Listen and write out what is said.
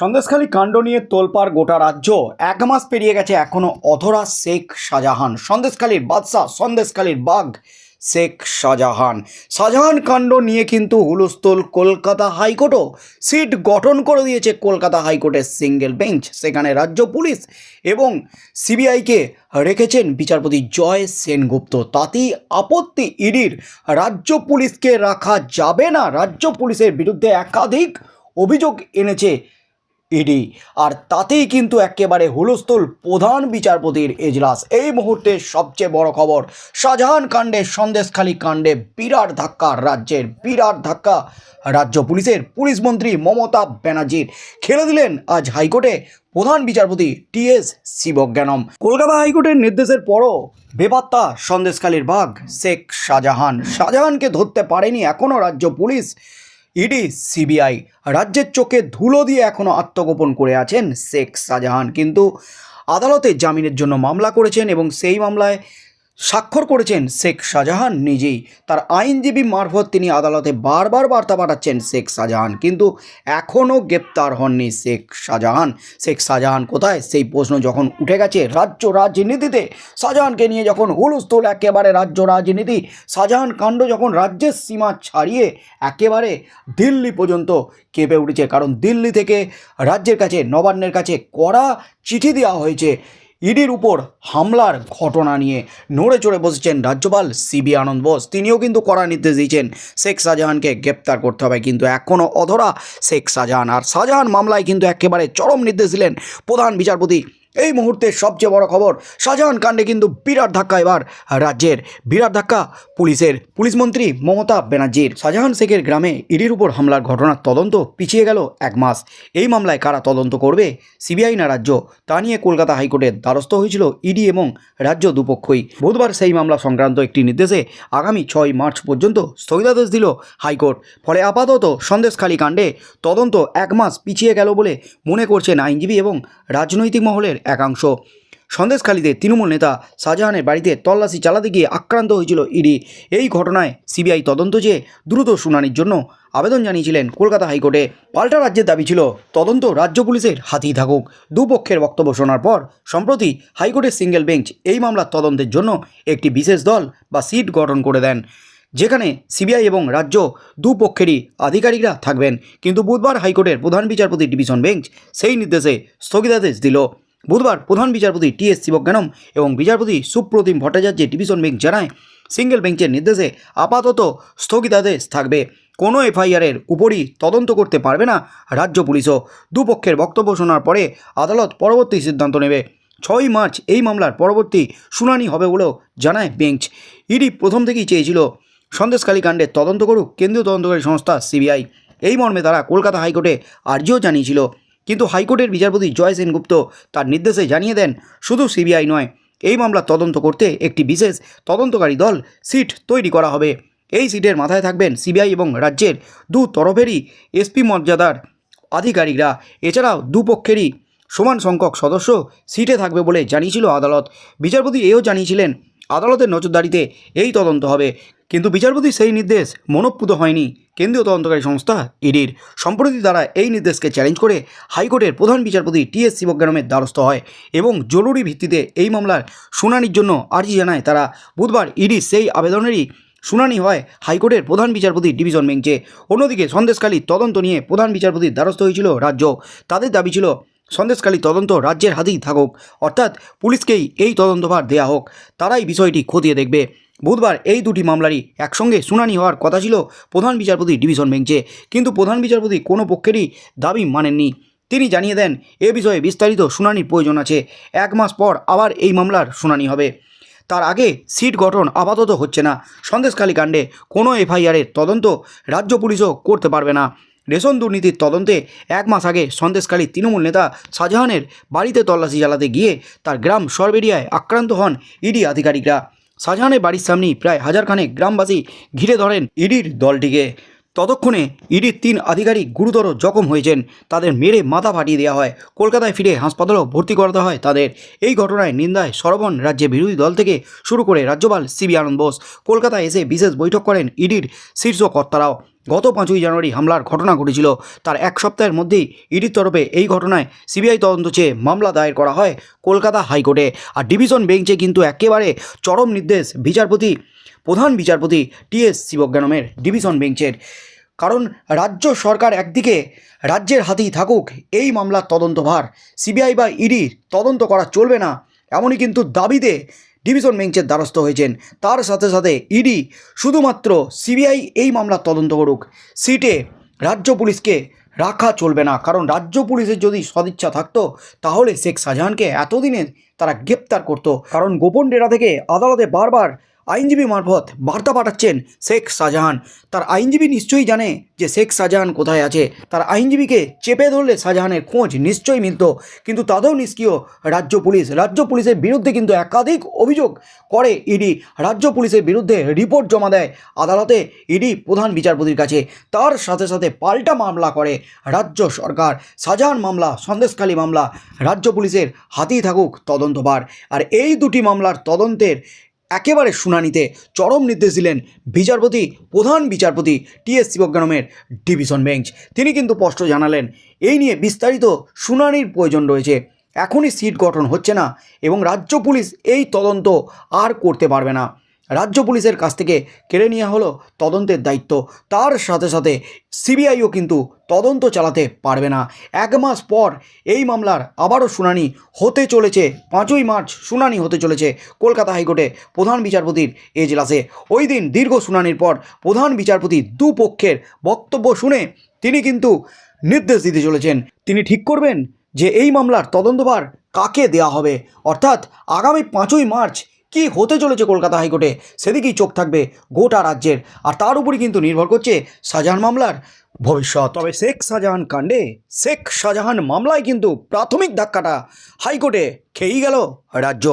সন্দেশখালী কাণ্ড নিয়ে তোলপাড় গোটা রাজ্য এক মাস পেরিয়ে গেছে এখনও অধরা শেখ শাহজাহান। সন্দেশখালীর বাদশাহ সন্দেশখালীর বাঘ শেখ শাহজাহান। শাহজাহান কাণ্ড নিয়ে কিন্তু হুলস্থুল কলকাতা হাইকোর্টও সিট গঠন করে দিয়েছে কলকাতা হাইকোর্টের সিঙ্গেল বেঞ্চ। সেখানে রাজ্য পুলিশ এবং সিবিআইকে রেখেছেন বিচারপতি জয় সেনগুপ্ত। তাতেই আপত্তি ইডির রাজ্য পুলিশকে রাখা যাবে না। রাজ্য পুলিশের বিরুদ্ধে একাধিক অভিযোগ এনেছে ইডি। আর তাতেই কিন্তু একেবারে হুলস্থুল প্রধান বিচারপতির এজলাস। এই মুহূর্তে সবচেয়ে বড় খবর, শাহজাহান কাণ্ডে সন্দেশখালী কাণ্ডে বিরাট ধাক্কা রাজ্যের, বিরাট ধাক্কা রাজ্য পুলিশের। পুলিশ মন্ত্রী মমতা ব্যানার্জির। খেলে দিলেন আজ হাইকোর্টে প্রধান বিচারপতি টি টিএস শিবজ্ঞানম। কলকাতা হাইকোর্টের নির্দেশের পরও বেপাত্তা সন্দেশখালীর বাঘ শেখ শাহজাহান। শাহজাহানকে ধরতে পারেনি এখনও রাজ্য পুলিশ। ইডি, সিবিআই রাজ্যের চোখে ধুলো দিয়ে এখনও আত্মগোপন করে আছেন শেখ শাহজাহান। কিন্তু আদালতে জামিনের জন্য মামলা করেছেন এবং সেই মামলায় স্বাক্ষর করেছেন শেখ শাহজাহান নিজেই। তার আইনজীবী মারফত তিনি আদালতে বারবার বার্তা পাঠাচ্ছেন শেখ শাহজাহান। কিন্তু এখনও গ্রেপ্তার হননি শেখ শাহজাহান। শেখ শাহজাহান কোথায়? সেই প্রশ্ন যখন উঠে গেছে রাজ্য রাজনীতিতে, শাহজাহানকে নিয়ে যখন হুলস্থুল, একেবারে রাজ্য রাজনীতি, শাহজাহান কাণ্ড যখন রাজ্যের সীমা ছাড়িয়ে একেবারে দিল্লি পর্যন্ত কেঁপে উঠেছে। কারণ দিল্লি থেকে রাজ্যের কাছে, নবান্নের কাছে কড়া চিঠি দেওয়া হয়েছে। ইডির উপর হামলার ঘটনা নিয়ে নড়ে চড়ে বসেছেন রাজ্যপাল সিবি আনন্দ বোস। তিনিও কিন্তু কড়া নির্দেশ দিয়েছেন শেখ শাহজাহানকে গ্রেপ্তার করতে হবে, কিন্তু এখনও অধরা শেখ শাহজাহান। আর শাহজাহান মামলায় কিন্তু একেবারে চরম নির্দেশ দিলেন প্রধান বিচারপতি এই মুহূর্তে সবচেয়ে বড় খবর, শাহজাহান কাণ্ডে কিন্তু বিরাট ধাক্কা এবার রাজ্যের। বিরাট ধাক্কা পুলিশের। পুলিশ মন্ত্রী মমতা ব্যানার্জির। শাহজাহান শেখের গ্রামে ইডির উপর হামলার ঘটনার তদন্ত পিছিয়ে গেল এক মাস। এই মামলায় কারা তদন্ত করবে, সিবিআই না রাজ্য? তা নিয়ে কলকাতা হাইকোর্টের দ্বারস্থ হয়েছিল ইডি এবং রাজ্য দুপক্ষই। বুধবার সেই মামলা সংক্রান্ত একটি নির্দেশে আগামী ছয় মার্চ পর্যন্ত স্থগিতাদেশ দিল হাইকোর্ট। ফলে আপাতত সন্দেশখালী কাণ্ডে তদন্ত এক মাস পিছিয়ে গেল বলে মনে করছেন আইনজীবী এবং রাজনৈতিক মহলের একাংশ। সন্দেশখালীতে তৃণমূল নেতা শাহজাহানের বাড়িতে তল্লাশি চালাতে গিয়ে আক্রান্ত হয়েছিল ইডি। এই ঘটনায় সিবিআই তদন্ত চেয়ে দ্রুত শুনানির জন্য আবেদন জানিয়েছিলেন কলকাতা হাইকোর্টে। পাল্টা রাজ্যের দাবি ছিল, তদন্ত রাজ্য পুলিশের হাতেই থাকুক। দুপক্ষের বক্তব্য শোনার পর, সম্প্রতি হাইকোর্টের সিঙ্গেল বেঞ্চ এই মামলার তদন্তের জন্য একটি বিশেষ দল বা সিট গঠন করে দেন। যেখানে সিবিআই এবং রাজ্য দুপক্ষেরই আধিকারিকরা থাকবেন। কিন্তু বুধবার হাইকোর্টের প্রধান বিচারপতি ডিভিশন বেঞ্চ সেই নির্দেশে স্থগিতাদেশ দিল। বুধবার প্রধান বিচারপতি টি এস শিবজ্ঞানম এবং বিচারপতি সুপ্রতিম ভট্টাচার্যের ডিভিশন বেঞ্চ জানায়, সিঙ্গেল বেঞ্চের নির্দেশে আপাতত স্থগিতাদেশ থাকবে। কোনো এফআইআরের উপরই তদন্ত করতে পারবে না রাজ্য পুলিশও। দুপক্ষের বক্তব্য শোনার পরে আদালত পরবর্তী সিদ্ধান্ত নেবে। ছয় মার্চ এই মামলার পরবর্তী শুনানি হবে বলেও জানায় বেঞ্চ। ইডি প্রথম থেকেই চেয়েছিল সন্দেশখালী কাণ্ডের তদন্ত করুক। কেন্দ্রীয় তদন্তকারী সংস্থা সিবিআই। এই মর্মে তারা কলকাতা হাইকোর্টে আর্জিও জানিয়েছিল। কিন্তু হাইকোর্টের বিচারপতি জয় সেনগুপ্ত তার নির্দেশে জানিয়ে দেন, শুধু সিবিআই নয়, এই মামলা তদন্ত করতে একটি বিশেষ তদন্তকারী দল সিট তৈরি করা হবে। এই সিটের মাথায় থাকবেন সিবিআই এবং রাজ্যের দু তরফেরই এসপি মর্যাদার আধিকারিকরা। এছাড়াও দুপক্ষেরই সমান সংখ্যক সদস্য সিটে থাকবে বলে জানিয়েছিল আদালত। বিচারপতি এও জানিয়েছিলেন আদালতের নজরদারিতে এই তদন্ত হবে। কিন্তু বিচারপতি সেই নির্দেশ মনঃপুত হয়নি। কেন্দ্রীয় তদন্তকারী সংস্থা ইডির সম্প্রতি তারা এই নির্দেশকে চ্যালেঞ্জ করে হাইকোর্টের প্রধান বিচারপতি টি এস শিবজ্ঞানমের দ্বারস্থ হয় এবং জরুরি ভিত্তিতে এই মামলার শুনানির জন্য আর্জি জানায় তারা। বুধবার ইডির সেই আবেদনেরই শুনানি হয় হাইকোর্টের প্রধান বিচারপতি ডিভিশন বেঞ্চে। অন্যদিকে সন্দেশখালী তদন্ত নিয়ে প্রধান বিচারপতির দ্বারস্থ হয়েছিল রাজ্য। তাদের দাবি ছিল সন্দেশখালী তদন্ত রাজ্যের হাতেই থাকুক। অর্থাৎ পুলিশকেই এই তদন্তভার দেয়া হোক। তারাই বিষয়টি খতিয়ে দেখবে। বুধবার এই দুটি মামলারই একসঙ্গে শুনানি হওয়ার কথা ছিল প্রধান বিচারপতি ডিভিশন বেঞ্চে। কিন্তু প্রধান বিচারপতি কোনো পক্ষেরই দাবি মানেননি। তিনি জানিয়ে দেন, এ বিষয়ে বিস্তারিত শুনানির প্রয়োজন আছে। এক মাস পর আবার এই মামলার শুনানি হবে। তার আগে সিট গঠন আপাতত হচ্ছে না। সন্দেশখালী কাণ্ডে কোনো এফআইআরের তদন্ত রাজ্য পুলিশও করতে পারবে না। রেশন দুর্নীতির তদন্তে এক মাস আগে সন্দেশকারী তৃণমূল নেতা শাহজাহানের বাড়িতে তল্লাশি চালাতে গিয়ে তার গ্রাম সরবেরিয়ায় আক্রান্ত হন ইডি আধিকারিকরা। শাহজাহানের বাড়ির সামনেই প্রায় হাজারখানেক গ্রামবাসী ঘিরে ধরেন ইডির দলটিকে। ততক্ষণে ইডির তিন আধিকারিক গুরুতর জখম হয়েছেন। তাদের মেরে মাথা ফাটিয়ে দেওয়া হয়। কলকাতায় ফিরে হাসপাতালেও ভর্তি করাতে হয় তাদের। এই ঘটনায় নিন্দায় সরবন রাজ্যে বিরোধী দল থেকে শুরু করে রাজ্যপাল সিবি আনন্দ বোস। কলকাতায় এসে বিশেষ বৈঠক করেন ইডির শীর্ষ কর্তারাও। গত পাঁচই জানুয়ারি হামলার ঘটনা ঘটেছিল। তার এক সপ্তাহের মধ্যেই ইডির তরফে এই ঘটনায় সিবিআই তদন্ত চেয়ে মামলা দায়ের করা হয় কলকাতা হাইকোর্টে। আর ডিভিশন বেঞ্চে কিন্তু একেবারে চরম নির্দেশ বিচারপতি, প্রধান বিচারপতি টিএস শিবজ্ঞানমের ডিভিশন বেঞ্চের। কারণ রাজ্য সরকার একদিকে রাজ্যের হাতেই থাকুক, এই মামলার তদন্তভার। সিবিআই বা ইডি তদন্ত করা চলবে না, এমনই কিন্তু দাবিতে ডিভিশন বেঞ্চের দ্বারস্থ হয়েছেন। তার সাথে সাথে ইডি শুধুমাত্র সিবিআই এই মামলা তদন্ত করুক। সিটে রাজ্য পুলিশকে রাখা চলবে না। কারণ রাজ্য পুলিশের যদি সদিচ্ছা থাকতো, তাহলে শেখ শাহজাহানকে এতদিনে তারা গ্রেপ্তার করত। কারণ গোপন ডেরা থেকে আদালতে বারবার আইনজীবী মারফত বার্তা পাঠাচ্ছেন শেখ শাহজাহান। তার আইনজীবী নিশ্চয়ই জানে যে শেখ শাহজাহান কোথায় আছে। তার আইনজীবীকে চেপে ধরলে শাহজাহানের খোঁজ নিশ্চয়ই মিলত। কিন্তু তাতেও নিষ্ক্রিয় রাজ্য পুলিশ। রাজ্য পুলিশের বিরুদ্ধে কিন্তু একাধিক অভিযোগ করে ইডি। রাজ্য পুলিশের বিরুদ্ধে রিপোর্ট জমা দেয় আদালতে ইডি প্রধান বিচারপতির কাছে। তার সাথে সাথে পাল্টা মামলা করে রাজ্য সরকার। শাহজাহান মামলা, সন্দেশখালী মামলা, রাজ্য পুলিশের হাতেই থাকুক তদন্তভার। আর এই দুটি মামলার তদন্তের একেবারে শুনানিতে চরম নির্দেশ দিলেন বিচারপতি, প্রধান বিচারপতি টিএস শিবজ্ঞানমের ডিভিশন বেঞ্চ। তিনি কিন্তু স্পষ্ট জানালেন, এই নিয়ে বিস্তারিত শুনানির প্রয়োজন রয়েছে। এখনই সিট গঠন হচ্ছে না এবং রাজ্য পুলিশ এই তদন্ত আর করতে পারবে না। রাজ্য পুলিশের কাছ থেকে কেড়ে নেওয়া হলো তদন্তের দায়িত্ব। তার সাথে সাথে সিবিআইও কিন্তু তদন্ত চালাতে পারবে না। এক মাস পর এই মামলার আবারও শুনানি হতে চলেছে। পাঁচই মার্চ শুনানি হতে চলেছে কলকাতা হাইকোর্টে প্রধান বিচারপতির এজলাসে। ওই দিন দীর্ঘ শুনানির পর প্রধান বিচারপতি দুপক্ষের বক্তব্য শুনে তিনি কিন্তু নির্দেশ দিতে চলেছেন। তিনি ঠিক করবেন যে এই মামলার তদন্তভার কাকে দেওয়া হবে? অর্থাৎ আগামী পাঁচই মার্চ কি হতে চলেছে কলকাতা হাইকোর্টে? সেদিকেই চোখ থাকবে গোটা রাজ্যের। আর তার উপরই কিন্তু নির্ভর করছে শাহজাহান মামলার ভবিষ্যৎ। তবে শেখ শাহজাহান কাণ্ডে, শেখ শাহজাহান মামলায় কিন্তু প্রাথমিক ধাক্কাটা হাইকোর্টে খেয়েই গেল রাজ্য।